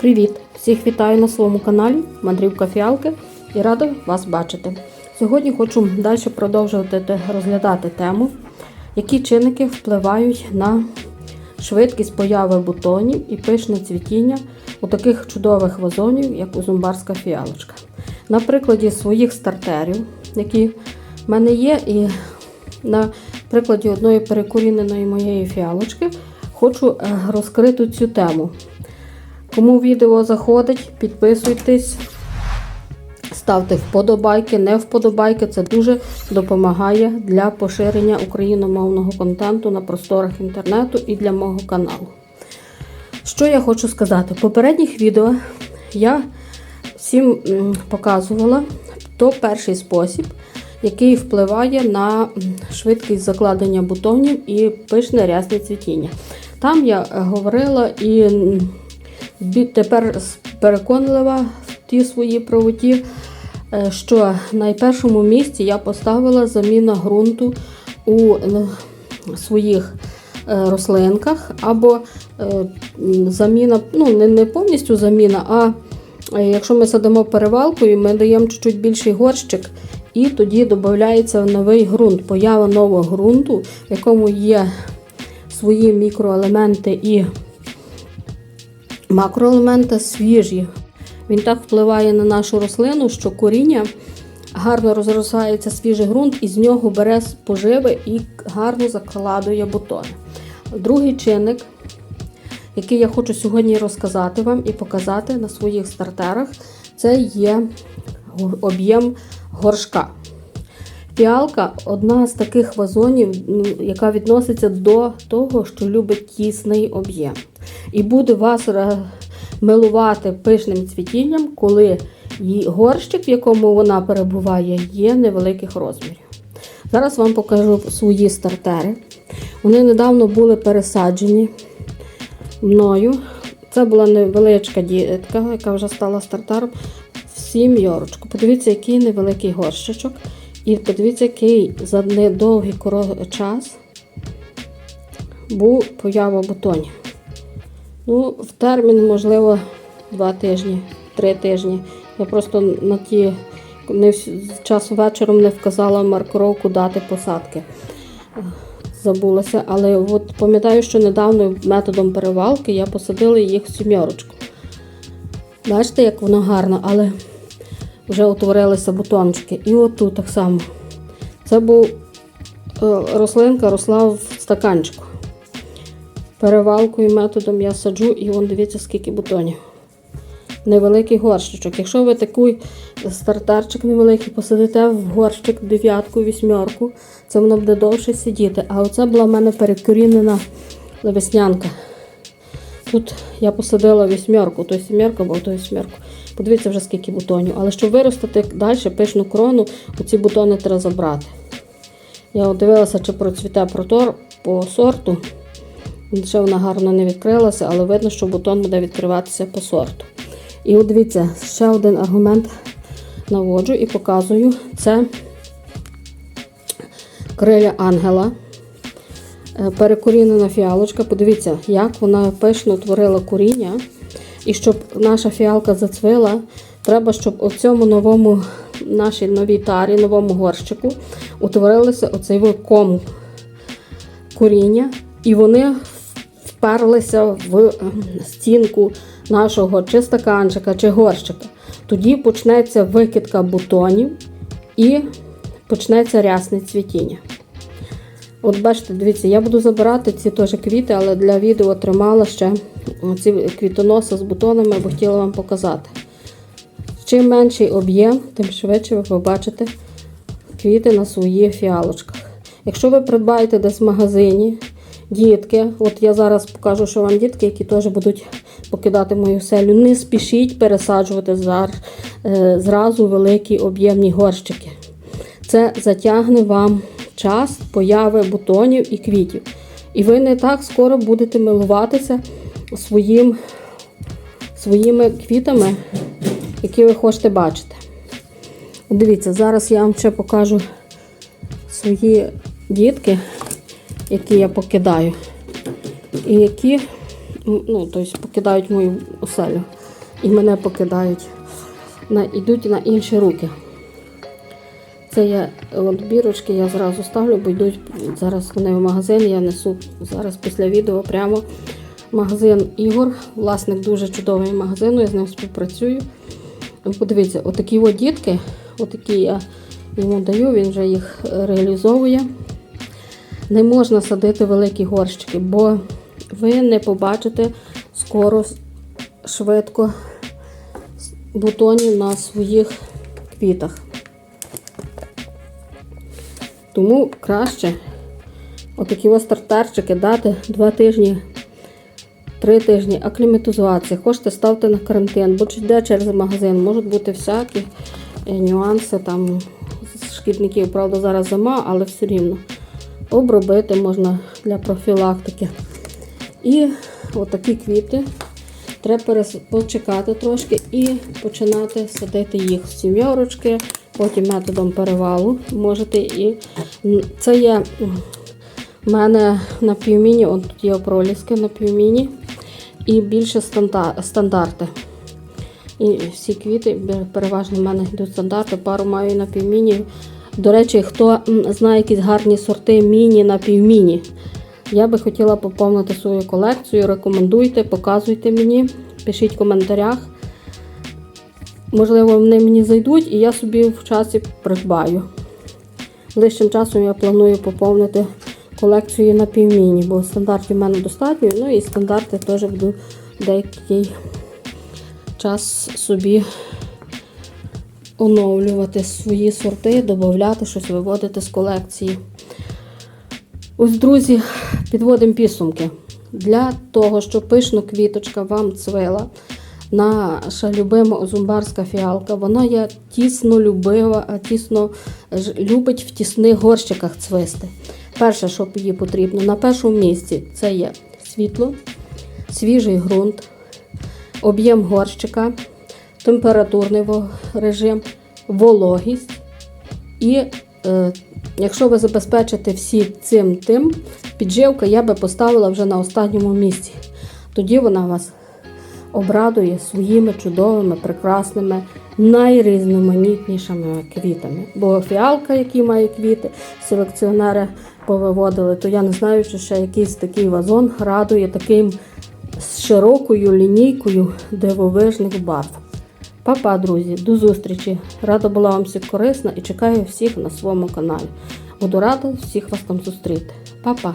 Привіт! Всіх вітаю на своєму каналі Мандрівка Фіалки і рада вас бачити. Сьогодні хочу далі продовжувати розглядати тему, які чинники впливають на швидкість появи бутонів і пишне цвітіння у таких чудових вазонів, як узумбарська фіалочка. На прикладі своїх стартерів, які в мене є, і на прикладі одної перекоріненої моєї фіалочки, хочу е, розкрити цю тему. Кому відео заходить, підписуйтесь, ставте вподобайки, не вподобайки. Це дуже допомагає для поширення україномовного контенту на просторах інтернету і для мого каналу. Що я хочу сказати? В попередніх відео я всім показувала то перший спосіб, який впливає на швидкість закладення бутонів і пишне рясне цвітіння. Там я е, говорила і тепер переконлива в тій своїй правоті, е, що на першому місці я поставила заміна ґрунту у своїх е, рослинках, або е, заміна, ну не, повністю заміна, а якщо ми садимо перевалкою, ми даємо чуть-чуть більший горщик, і тоді додається новий ґрунт, поява нового ґрунту, в якому є свої мікроелементи і макроелементи свіжі. Він так впливає на нашу рослину, що коріння гарно розростається свіжий ґрунт, і з нього бере поживи і гарно закладує бутони. Другий чинник, який я хочу сьогодні розказати вам і показати на своїх стартерах, це є об'єм горшка. Фіалка одна з таких вазонів, яка відноситься до того, що любить тісний об'єм. І буде вас милувати пишним цвітінням, коли її горщик, в якому вона перебуває, є невеликих розмірів. Зараз вам покажу свої стартери. Вони недавно були пересаджені мною. Це була невеличка дітка, яка вже стала стартером в сім'yorочку. Подивіться, який невеликий горщичок. І подивіться, який за недовгий час був поява бутонів. Ну, в термін, можливо, два тижні, три тижні. Я просто на ті не час вечором не вказала маркировку дати посадки. Забулася, але от пам'ятаю, що недавно методом перевалки я посадила їх в сім'yorочку. Бачите, як воно гарно, але вже утворилися бутончики. І отут так само. Це був е, рослинка росла в стаканчику. Перевалкою методом я саджу, і вон дивіться, скільки бутонів. Невеликий горщичок. Якщо ви такий стартерчик невеликий посадите в горщик дев'ятку, вісьмерку, це воно буде довше сидіти. А оце була в мене перекорінена веснянка. Тут я посадила вісьмерку, то сімерка, бо то сімерку. Подивіться вже скільки бутонів. Але щоб виростити далі пишну крону, оці бутони треба забрати. Я дивилася, чи процвіте протор по сорту. Ще вона гарно не відкрилася, але видно, що бутон буде відкриватися по сорту. І от дивіться, ще один аргумент наводжу і показую. Це криля ангела. Е, Перекорінена фіалочка. Подивіться, як вона пишно творила коріння. І щоб наша фіалка зацвила, треба, щоб у цьому новому нашій новій тарі, новому горщику утворилося оцей ком коріння, і вони вперлися в ем, стінку нашого чи стаканчика, чи горщика. Тоді почнеться викидка бутонів і почнеться рясне цвітіння. От бачите, дивіться, я буду забирати ці теж квіти, але для відео тримала ще ці квітоноси з бутонами, бо хотіла вам показати. Чим менший об'єм, тим швидше ви побачите квіти на своїх фіалочках. Якщо ви придбаєте десь в магазині дітки, от я зараз покажу, що вам дітки, які теж будуть покидати мою селю, не спішіть пересаджувати зар- е, зразу великі об'ємні горщики. Це затягне вам час появи бутонів і квітів. І ви не так скоро будете милуватися своїм, своїми квітами, які ви хочете бачити. Дивіться, зараз я вам ще покажу свої дітки, які я покидаю, і які ну, тобто покидають мою оселю. і мене покидають, на, йдуть на інші руки. Це я от бірочки я зразу ставлю, бо йдуть зараз вони в магазин, я несу зараз після відео прямо магазин Ігор. Власник дуже чудовий магазину, я з ним співпрацюю. Подивіться, отакі от дітки, отакі я йому даю, він вже їх реалізовує. Не можна садити великі горщики, бо ви не побачите скоро швидко бутонів на своїх квітах. Тому краще отакі ось стартерчики дати 2 тижні, 3 тижні акліматизуватися. Хочете ставте на карантин, бо чи йде через магазин, можуть бути всякі е, нюанси там шкідників. Правда, зараз зима, але все рівно. Обробити можна для профілактики. І отакі квіти треба почекати трошки і починати садити їх з сім'ярочки, потім методом перевалу можете і це є в мене на півміні, от тут є проліски на півміні і більше стандарти. І всі квіти переважно в мене йдуть стандарти, пару маю на півміні. До речі, хто знає якісь гарні сорти міні на півміні, я би хотіла поповнити свою колекцію. Рекомендуйте, показуйте мені, пишіть в коментарях. Можливо, вони мені зайдуть і я собі в часі придбаю. Ближчим часом я планую поповнити колекцію на півміні, бо стандартів в мене достатньо, ну і стандарти теж буду деякий час собі оновлювати свої сорти, додати щось, виводити з колекції. Ось, друзі, підводимо підсумки. Для того, щоб пишно квіточка вам цвила, наша любима озумбарська фіалка, вона є тісно любива, а тісно любить в тісних горщиках цвисти. Перше, що їй потрібно, на першому місці це є світло, свіжий ґрунт, об'єм горщика, температурний режим, вологість і е, якщо ви забезпечите всі цим тим, підживка я би поставила вже на останньому місці. Тоді вона вас обрадує своїми чудовими, прекрасними, найрізноманітнішими квітами. Бо фіалка, які має квіти, селекціонери повиводили, то я не знаю, чи ще якийсь такий вазон радує таким з широкою лінійкою дивовижних барв. Па-па, друзі, до зустрічі! Рада була вам всіх корисна і чекаю всіх на своєму каналі. Буду рада всіх вас там зустріти. Па-па!